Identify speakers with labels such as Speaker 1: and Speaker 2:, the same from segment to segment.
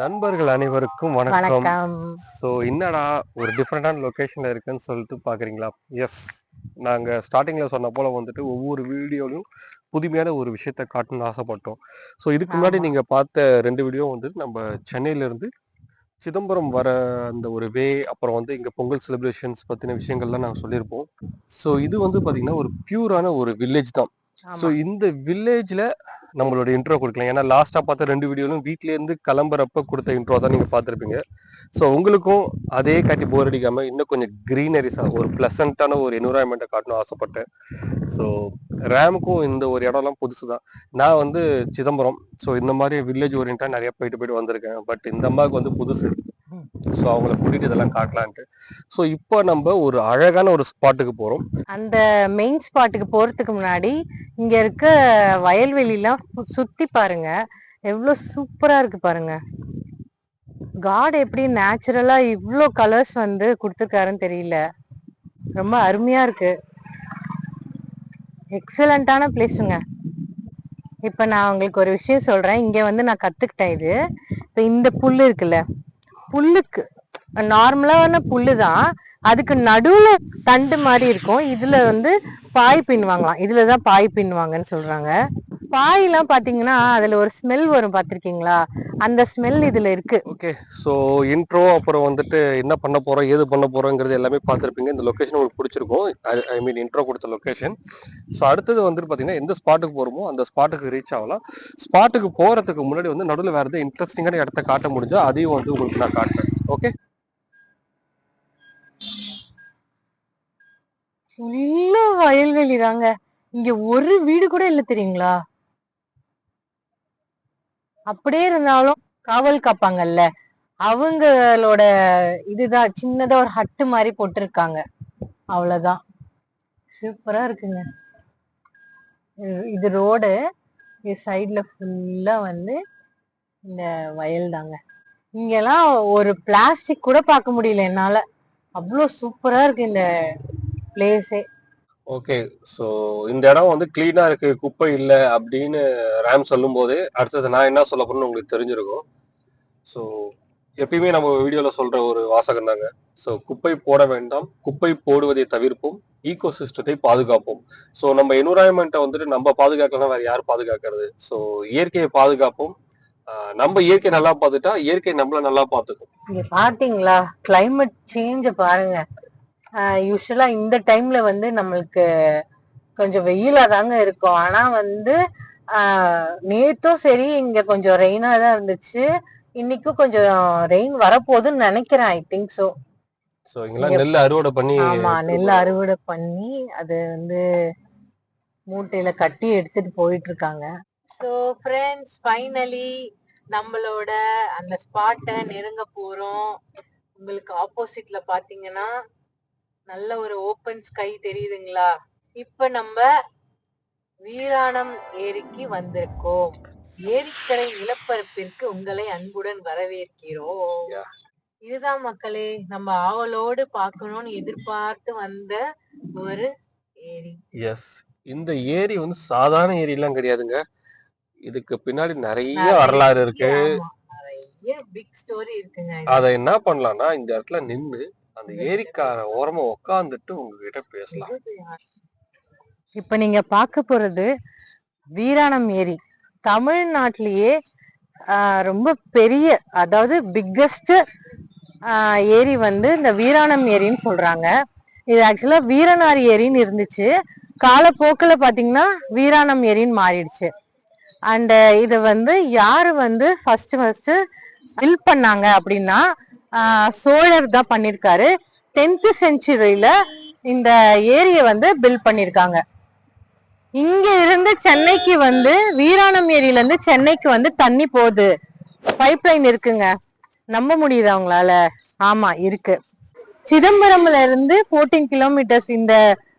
Speaker 1: நண்பர்கள் அனைவருக்கும் வணக்கம். ஸோ என்னடா ஒரு டிஃப்ரெண்டான லொகேஷன்ல இருக்குன்னு சொல்லிட்டு பாக்குறீங்களா? எஸ் நாங்க ஸ்டார்டிங்ல சொன்ன போல வந்துட்டு ஒவ்வொரு வீடியோலையும் புதுமையான ஒரு விஷயத்த காட்டணும்னு ஆசைப்பட்டோம். ஸோ இதுக்கு முன்னாடி. நீங்க பார்த்த ரெண்டு வீடியோ வந்து நம்ம சென்னையில இருந்து சிதம்பரம் வர அந்த ஒரு வே அப்புறம் வந்து இங்க பொங்கல் செலிப்ரேஷன்ஸ் பத்தின விஷயங்கள்லாம் நாங்கள் சொல்லியிருப்போம். ஸோ இது வந்து பாத்தீங்கன்னா ஒரு பியூரான ஒரு வில்லேஜ் தான். ஸோ இந்த வில்லேஜ்ல நம்மளோட இன்ட்ரோ கொடுக்கலாம். ஏன்னா லாஸ்டா பார்த்த ரெண்டு வீடியோலும் வீட்டிலேருந்து கிளம்புறப்ப கொடுத்த இன்ட்ரோ தான் நீங்க பார்த்துருப்பீங்க. ஸோ உங்களுக்கும் அதே காட்டி போர் அடிக்காம இன்னும் கொஞ்சம் கிரீனரிஸா ஒரு பிளசண்டான ஒரு என்விரான்மெண்ட்டை காட்டணும் ஆசைப்பட்டேன். ஸோ ரேமுக்கும் இந்த ஒரு இடம்லாம் புதுசு தான் நான் வந்து சிதம்பரம். ஸோ இந்த மாதிரி வில்லேஜ் ஓரியண்டா நிறைய போயிட்டு போயிட்டு வந்திருக்கேன். பட் இந்த அம்மாவுக்கு வந்து புதுசு. ஸோ அவங்கள கூட்டிட்டு இதெல்லாம் காட்டலான்ட்டு. ஸோ இப்போ நம்ம ஒரு அழகான ஒரு ஸ்பாட்டுக்கு போறோம்.
Speaker 2: அந்த மெயின் ஸ்பாட்டுக்கு போறதுக்கு முன்னாடி இங்க இருக்க வயல்வெளிலாம் சுற்றி சுத்தி பாருங்க. எவ்வளோ சூப்பரா இருக்கு பாருங்க. காட் எப்படி நேச்சுரலாக இவ்ளோ கலர்ஸ் வந்து கொடுத்துருக்காருன்னு தெரியல. ரொம்ப அருமையா இருக்கு. எக்ஸலண்டான பிளேஸுங்க இப்ப நான் உங்களுக்கு ஒரு விஷயம் சொல்றேன். இங்கே வந்து நான் கத்துக்கிட்டேன் இது. இப்ப இந்த புல் இருக்குல்ல புல்லுக்கு. நார்மலான புல்லு தான் அதுக்கு நடுவுல தண்டு மாதிரி இருக்கும். இதுல வந்து பாய் பின்னுவாங்களாம் இதுலதான் பாய் பின்னுவாங்கன்னு சொல்றாங்க. பாயெல்லாம் பாத்தீங்கன்னா அதுல ஒரு ஸ்மெல் வரும் பாத்திருக்கீங்களா? அந்த ஸ்மெல் இதுல இருக்கு.
Speaker 1: ஓகே ஸோ இன்ட்ரோ அப்புறம் வந்துட்டு என்ன பண்ண போறோம் ஏது பண்ண போறோங்கிறது எல்லாமே பார்த்துருப்பீங்க இந்த லொகேஷன் உங்களுக்கு பிடிச்சிருக்கும். ஐ மீன் இன்ட்ரோ கொடுத்த லொகேஷன் ஸோ அடுத்தது வந்துட்டு பார்த்தீங்கன்னா எந்த ஸ்பாட்டுக்கு போறோமோ அந்த ஸ்பாட்டுக்கு ரீச் ஆகலாம். ஸ்பாட்டுக்கு போறதுக்கு முன்னாடி வந்து நடுவில் வேற எதாவது இன்ட்ரெஸ்டிங்கான இடத்த காட்ட முடிஞ்சா அதையும் வந்து உங்களுக்கு நான் காட்டுறேன். ஓகே
Speaker 2: ஃபுல்லா வயல்வெளி தாங்க இங்க ஒரு வீடு கூட இல்ல தெரியுங்களா? அப்படியே இருந்தாலும் காவல் காப்பாங்கல்ல? அவங்களோட இதுதான் சின்னதா ஒரு ஹட்டு மாதிரி போட்டிருக்காங்க. அவ்வளவுதான். சூப்பரா இருக்குங்க. இது- ரோடு இது சைட்ல ஃபுல்லா வந்து இந்த வயல் தாங்க. இங்கெல்லாம் ஒரு பிளாஸ்டிக் கூட பார்க்க முடியல என்னால. அவ்வளோ சூப்பரா இருக்கு இந்த பிளேஸே
Speaker 1: ஓகே ஸோ இந்த இடம் வந்து கிளீனா இருக்கு குப்பை இல்லை அப்படின்னு ரேம் சொல்லும்போது அடுத்தது நான் என்ன சொல்ல போறேன்னு உங்களுக்கு தெரிஞ்சிருக்கும். ஸோ எப்பயுமே நம்ம வீடியோல சொல்ற ஒரு வாசகம் தாங்க. ஸோ குப்பை போட வேண்டாம் குப்பை போடுவதை தவிர்ப்போம் ஈகோ சிஸ்டத்தை பாதுகாப்போம். ஸோ நம்ம என்விரான்மெண்ட்டை வந்துட்டு நம்ம பாதுகாக்கலாம் வேற யார் பாதுகாக்கிறது? ஸோ இயற்கையை பாதுகாப்போம். நம்ம இயற்கை நல்லா பார்த்துட்டா இயற்கை நம்மள நல்லா பார்த்துக்கும்.
Speaker 2: இங்க பாத்தீங்களா கிளைமேட் சேஞ்ச பாருங்க. யூஸ்வலா இந்த டைம்ல வந்து நம்மளுக்கு கொஞ்சம் வெயிலா தாங்க இருக்கும். ஆனா வந்து நேத்தும் சரி இங்க கொஞ்சம் ரெயினா தான் இருந்துச்சு. இன்னைக்கும் கொஞ்சம் ரெயின் வரப்போகுதுன்னு நினைக்கிறேன் ஐ திங்க் சோ
Speaker 1: ஸோ இங்கெல்லாம் நெல் அறுவடை பண்ணி
Speaker 2: ஆமா நெல் அறுவடை பண்ணி அது வந்து மூட்டையில கட்டி எடுத்துட்டு போயிட்டு இருக்காங்க. சோ ஃப்ரெண்ட்ஸ் ஃபைனலி நம்மளோட அந்த ஸ்பாட்டை நெருங்க போறோம். உங்களுக்கு ஆப்போசிட்ல பாத்தீங்கன்னா நல்ல ஒரு ஓபன் ஸ்கை தெரியுதுங்களா? இப்ப நம்ம வீராணம் ஏரிக்கு வந்திருக்கோம். ஏரிக்கரை நிலப்பரப்பிற்கு உங்களை அன்புடன் வரவேற்கிறோம். இதுதான் மக்களே நம்ம ஆவலோடு பார்க்கணும்னு எதிர்பார்த்து வந்த ஒரு ஏரி.
Speaker 1: எஸ் இந்த ஏரி வந்து சாதாரண ஏரி எல்லாம் கிடையாதுங்க. இதுக்கு பின்னாடி நிறைய வரலாறு இருக்கு.
Speaker 2: நிறைய பிக் ஸ்டோரி இருக்குங்க.
Speaker 1: அதை என்ன பண்ணலாம்னா இந்த இடத்துல நின்னு அந்த ஏரிக்கார ஓரமா உட்காந்துட்டு உங்ககிட்ட பேசலாம்.
Speaker 2: இப்ப நீங்க பார்க்க போறது வீராணம் ஏரி. தமிழ்நாட்டிலேயே ஆஹ், ரொம்ப பெரிய அதாவது பிக்கஸ்ட் ஏரி வந்து இந்த வீராணம் ஏரின்னு சொல்றாங்க. இது ஆக்சுவலா வீரனார் ஏரின்னு இருந்துச்சு. காலப்போக்குல பாத்தீங்கன்னா வீராணம் ஏரின்னு மாறிடுச்சு. அண்ட் இது வந்து யாரு வந்து ஃபர்ஸ்ட் ஃபர்ஸ்ட் பில் பண்ணாங்க அப்படின்னா சோழர் தான் பண்ணிருக்காரு. டென்த் செஞ்சுரியில இந்த ஏரியை வந்து பில் பண்ணிருக்காங்க. இங்க இருந்து சென்னைக்கு வந்து வீராணம் ஏரியில இருந்து சென்னைக்கு வந்து தண்ணி போகுது. பைப் லைன் இருக்குங்க. நம்ப முடியுதா உங்களால? ஆமா இருக்கு. சிதம்பரம்ல இருந்து 14 கிலோமீட்டர்ஸ் இந்த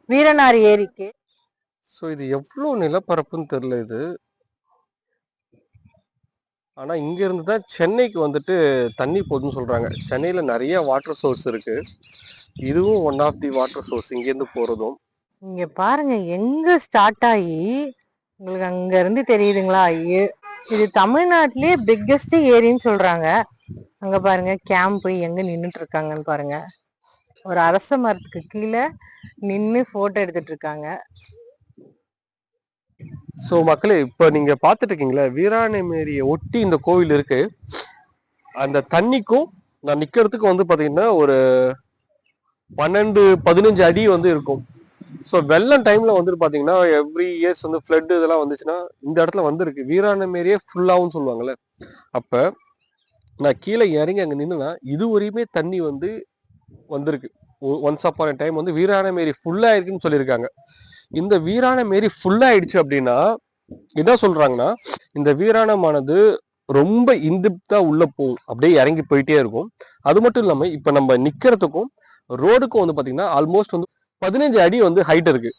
Speaker 2: வீரனார் ஏரிக்கு.
Speaker 1: ஸோ இது எவ்வளோ நிலப்பரப்புன்னு தெரியல இது. ஆனால் இங்கேருந்து தான் சென்னைக்கு வந்துட்டு தண்ணி போகுதுன்னு சொல்கிறாங்க சென்னையில் நிறைய வாட்டர் சோர்ஸ் இருக்குது இதுவும் one of the water source இங்கேருந்து போகிறதும்
Speaker 2: இங்கே பாருங்க எங்கே ஸ்டார்ட் ஆகி உங்களுக்கு அங்கேருந்து தெரியுதுங்களா? ஏ- இது தமிழ்நாட்டிலேயே பிக்கஸ்ட் ஏரின்னு சொல்கிறாங்க அங்கே பாருங்க கேம்ப் எங்கே நின்றுட்டு இருக்காங்கன்னு பாருங்க. ஒரு அரச மரத்துக்கு கீழே நின்று ஃபோட்டோ எடுத்துட்டு இருக்காங்க.
Speaker 1: ஸோ மக்களே இப்ப நீங்க பார்த்துட்டு இருக்கீங்களா வீராணமேரியை ஒட்டி இந்த கோவில் இருக்கு. அந்த தண்ணிக்கும் நான் நிற்கிறதுக்கும் வந்து பார்த்தீங்கன்னா ஒரு பன்னெண்டு பதினஞ்சு அடி வந்து இருக்கும். ஸோ வெள்ளம் டைம்ல வந்துட்டு பார்த்தீங்கன்னா எவ்ரி இயர்ஸ் வந்து ஃப்ளட் இதெல்லாம் வந்துச்சுன்னா இந்த இடத்துல வந்திருக்கு. வீராணமேரியே ஃபுல்லாவும் சொல்லுவாங்கல்ல. அப்ப நான் கீழே இறங்கி அங்க நின்றுனா இது வரையுமே தண்ணி வந்து வந்திருக்கு. ஒன்ஸ் அப்பான டைம் வந்து வீராணமேரி ஃபுல்லா இருக்குன்னு சொல்லியிருக்காங்க. இந்த வீராணமேரி ஃபுல்லா ஆயிடுச்சு அப்படின்னா என்ன சொல்றாங்கன்னா இந்த வீராணமானது ரொம்ப இந்திப்தா உள்ள போகும். அப்படியே இறங்கி போயிட்டே இருக்கும். அது மட்டும் இல்லாம இப்ப நம்ம நிக்கிறதுக்கும் ரோடுக்கும் வந்து பாத்தீங்கன்னா ஆல்மோஸ்ட் வந்து பதினஞ்சு அடி வந்து ஹைட் இருக்கு.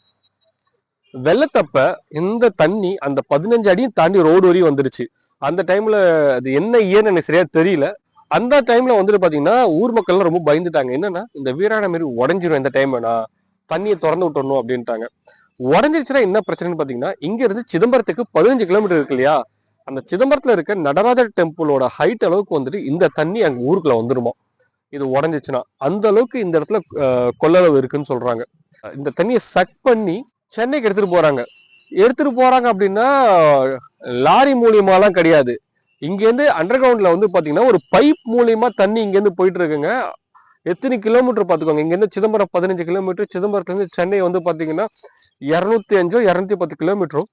Speaker 1: வெள்ளத்தப்ப இந்த தண்ணி அந்த பதினஞ்சு அடியும் தாண்டி ரோடு வரையும் வந்துருச்சு. அந்த டைம்ல அது என்ன ஏன்னு எனக்கு சரியா தெரியல. அந்த டைம்ல வந்துட்டு பாத்தீங்கன்னா ஊர் மக்கள்லாம் ரொம்ப பயந்துட்டாங்க. என்னன்னா இந்த வீராண மாரி உடஞ்சிரும் இந்த டைம்னா தண்ணியை திறந்து விட்டுறணும் அப்படின்ட்டாங்க. உடஞ்சிருச்சுன்னா என்ன பிரச்சனைன்னு பார்த்தீங்கன்னா இங்கேருந்து சிதம்பரத்துக்கு பதினஞ்சு கிலோமீட்டர் இருக்கு இல்லையா? அந்த சிதம்பரத்தில் இருக்க நடராஜர் டெம்பிளோட ஹைட் அளவுக்கு வந்துட்டு இந்த தண்ணி அங்கே ஊருக்குள்ள வந்துருமா? இது உடஞ்சிச்சுன்னா அந்த அளவுக்கு இந்த இடத்துல கொள்ளளவு இருக்குன்னு சொல்றாங்க. இந்த தண்ணியை சக் பண்ணி சென்னைக்கு எடுத்துட்டு போறாங்க. எடுத்துட்டு போறாங்க அப்படின்னா லாரி மூலியமாலாம் கிடையாது. இங்கேருந்து அண்டர் கிரவுண்ட்ல வந்து பாத்தீங்கன்னா ஒரு பைப் மூலியமா தண்ணி இங்கேருந்து போயிட்டு இருக்குங்க. எத்தனை கிலோமீட்டர் பார்த்துக்கோங்க. இங்கேருந்து சிதம்பரம் பதினஞ்சு கிலோமீட்டர் சிதம்பரத்துலேருந்து சென்னை வந்து பார்த்தீங்கன்னா இரநூத்தி அஞ்சோ இரநூத்தி பத்து கிலோமீட்டரும்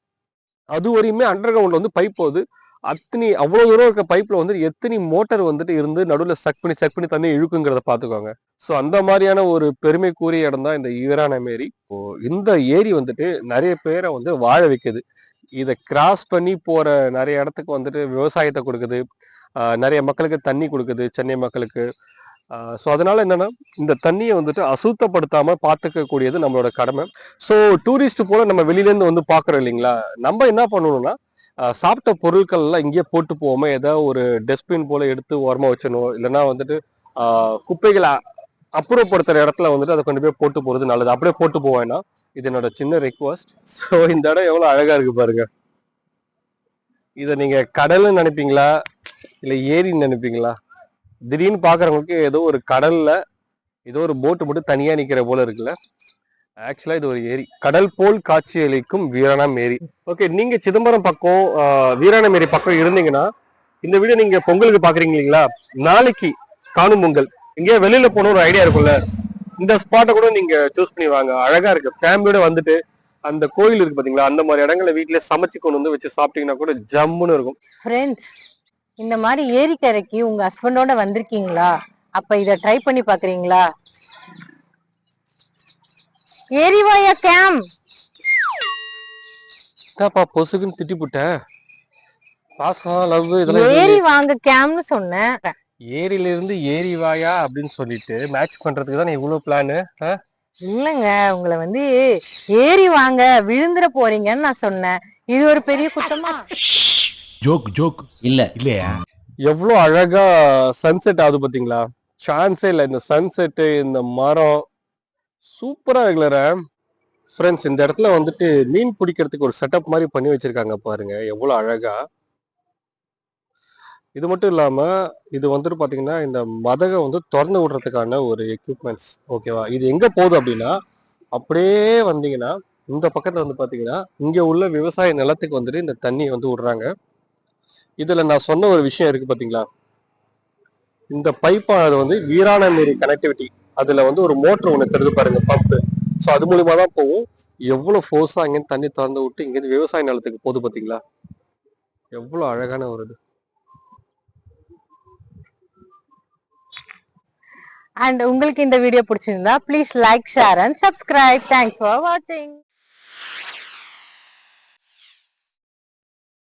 Speaker 1: அது வரையுமே அண்டர் கிரவுண்டில் வந்து பைப் போகுது. அத்தனை அவ்வளோ தூரம் இருக்க பைப்பில் வந்து எத்தனை மோட்டர் வந்துட்டு இருந்து நடுவில் சக் பண்ணி சக் பண்ணி தண்ணி இழுக்குங்கிறத பார்த்துக்கோங்க. ஸோ அந்த மாதிரியான ஒரு பெருமைக்குரிய இடம் தான் இந்த ஈரான ஏரி இப்போ இந்த ஏரி வந்துட்டு நிறைய பேரை வந்து வாழ வைக்குது. இதை கிராஸ் பண்ணி போகிற நிறைய இடத்துக்கு வந்துட்டு விவசாயத்தை கொடுக்குது. நிறைய மக்களுக்கு தண்ணி கொடுக்குது சென்னை மக்களுக்கு. ஸோ அதனால் என்னென்னா இந்த தண்ணியை வந்துட்டு அசுத்தப்படுத்தாமல் பார்த்துக்கக்கூடியது நம்மளோட கடமை. ஸோ டூரிஸ்ட் போல் நம்ம வெளியிலேருந்து வந்து பார்க்குறோம் இல்லைங்களா? நம்ம என்ன பண்ணணும்னா சாப்பிட்ட பொருட்கள் எல்லாம் இங்கேயே போட்டு போவோமே ஏதாவது ஒரு டஸ்ட்பின் போல் எடுத்து ஓரமாக வச்சிடணும். இல்லைன்னா வந்துட்டு குப்பைகளை அப்புறப்படுத்துகிற இடத்துல வந்துட்டு அதை கொண்டு போய் போட்டு போகிறது நல்லது. அப்படியே போட்டு போவேன்னா இது என்னோட சின்ன ரெக்வஸ்ட் ஸோ இந்த இடம் எவ்வளோ அழகாக இருக்குது பாருங்க. இதை நீங்கள் கடல்னு நினைப்பீங்களா? இல்லை ஏரின்னு நினைப்பீங்களா? திடீர்னு பாக்குறவங்களுக்கு ஏதோ ஒரு கடல்ல ஏதோ ஒரு போட்டு மட்டும் தனியா நிக்கிற போல இருக்குல்ல? ஆக்சுவலா இது ஒரு ஏரி. கடல் போல் காட்சி அளிக்கும் வீராணம் ஏரி ஓகே நீங்க சிதம்பரம் பக்கம் ஆஹ், வீராணம் ஏரி பக்கம் இருந்தீங்கன்னா இந்த வீடியோ நீங்க பொங்கலுக்கு பாக்குறீங்க இல்லைங்களா? நாளைக்கு காணும் பொங்கல். எங்கேயோ வெளியில போன ஒரு ஐடியா இருக்கும்ல. இந்த ஸ்பாட்டை கூட நீங்க சூஸ் பண்ணி வாங்க. அழகா இருக்கு. ஃபேமிலியோட வந்துட்டு அந்த கோயில் இருக்கு பாத்தீங்களா? அந்த மாதிரி இடங்களை வீட்டுல சமைச்சு கொண்டு வந்து வச்சு சாப்பிட்டீங்கன்னா கூட ஜம்முன்னு இருக்கும்.
Speaker 2: இந்த மாதிரி ஏரிக்கரைக்கு உங்க ஹஸ்பண்டோட வந்திருக்கீங்களா? அப்ப இத ட்ரை பண்ணி பாக்குறீங்களா? ஏரிவாயா கேம்
Speaker 1: என்னப்பா பொசுக்குன்னு திட்டி புட்ட பாசம் லவ் இதெல்லாம்
Speaker 2: ஏரி வாங்க கேம்னு சொன்னேன்.
Speaker 1: ஏரியில இருந்து ஏரி வாயா அப்படின்னு சொல்லிட்டு மேட்ச் பண்றதுக்கு தான் இவ்வளவு பிளானு
Speaker 2: இல்லங்க உங்களை வந்து ஏரி வாங்க விழுந்துட போறீங்கன்னு நான் சொன்னேன். இது ஒரு பெரிய குத்தமா?
Speaker 3: Joke joke.
Speaker 4: இல்ல.
Speaker 3: இல்லையா?
Speaker 1: எவ்வளவு அழகா சன்செட் ஆகுது பாத்தீங்களா? சான்ஸே இல்லை. இந்த சன்செட்டு இந்த மரம். சூப்பரா இருக்குல்ல ஃப்ரெண்ட்ஸ் இந்த இடத்துல வந்துட்டு மீன் பிடிக்கிறதுக்கு ஒரு செட்டப் மாதிரி பண்ணி வச்சிருக்காங்க பாருங்க. எவ்வளவு அழகா. இது மட்டும் இல்லாம இது வந்துட்டு பாத்தீங்கன்னா இந்த மதகை வந்து திறந்து விடுறதுக்கான ஒரு எக்யூப்மெண்ட்ஸ் ஓகேவா இது எங்க போகுது அப்படின்னா அப்படியே வந்தீங்கன்னா இந்த பக்கத்துல வந்து பாத்தீங்கன்னா இங்க உள்ள விவசாய நிலத்துக்கு வந்துட்டு இந்த தண்ணியை வந்து விடுறாங்க. இதுல நான் சொன்ன ஒரு விஷயம் இருக்கு பாத்தீங்களா? இந்த பைப்பானது வந்து வீராணமேரி கனெக்டிவிட்டி அதுல வந்து ஒரு மோட்டர் ஒண்ணு தெரிஞ்சு பாருங்க பம்ப் ஸோ அது மூலியமா தான் போகும். எவ்வளவு ஃபோர்ஸா அங்கேருந்து தண்ணி திறந்து விட்டு இங்கேருந்து விவசாய நிலத்துக்கு போகுது பாத்தீங்களா? எவ்வளவு அழகான ஒரு இது.
Speaker 2: அண்ட் உங்களுக்கு இந்த வீடியோ பிடிச்சிருந்தா please like share and subscribe thanks for வாட்சிங்